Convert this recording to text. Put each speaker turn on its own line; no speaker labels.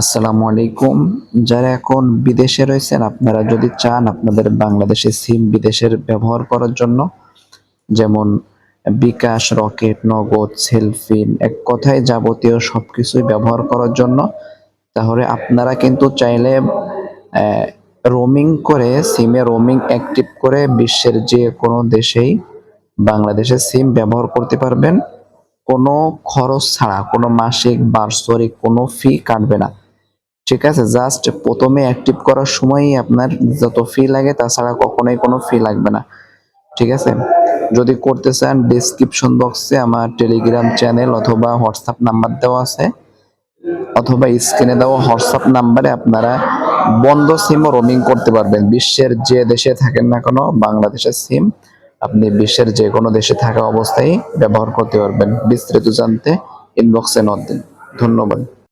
আসসালামু আলাইকুম। যারা এখন বিদেশে রয়েছেন, আপনারা যদি চান আপনাদের বাংলাদেশে সিম বিদেশের ব্যবহার করার জন্য, যেমন বিকাশ, রকেট, নগদ, সেলফিন, এক কথায় যাবতীয় সবকিছুই ব্যবহার করার জন্য, তাহলে আপনারা কিন্তু চাইলে রোমিং করে, সিমে রোমিং অ্যাক্টিভ করে বিশ্বের যে কোনো দেশেই বাংলাদেশের সিম ব্যবহার করতে পারবেন। কোনো খরচ ছাড়া, কোনো মাসিক, বার্ষরিক কোনো ফি কাটবে না। ঠিক আছে? জাস্ট প্রথমে অ্যাক্টিভ করার সময়ই আপনার যত ফি লাগে, তাছাড়া কখনোই কোনো ফি লাগবে না। ঠিক আছে? যদি করতে চান ডিসক্রিপশন বক্সে আমার টেলিগ্রাম চ্যানেল অথবা হোয়াটসঅ্যাপ নাম্বার দেওয়া আছে। অথবা স্ক্রিনে দেওয়া হোয়াটসঅ্যাপ নাম্বারে আপনারা বন্ধ সিমও রোমিং করতে পারবেন। বিশ্বের যে দেশে থাকেন না কোনো, বাংলাদেশের সিম আপনি বিশ্বের যে কোনো দেশে থাকা অবস্থায় ব্যবহার করতে পারবেন। বিস্তারিত জানতে ইনবক্সে নদ দিন। ধন্যবাদ।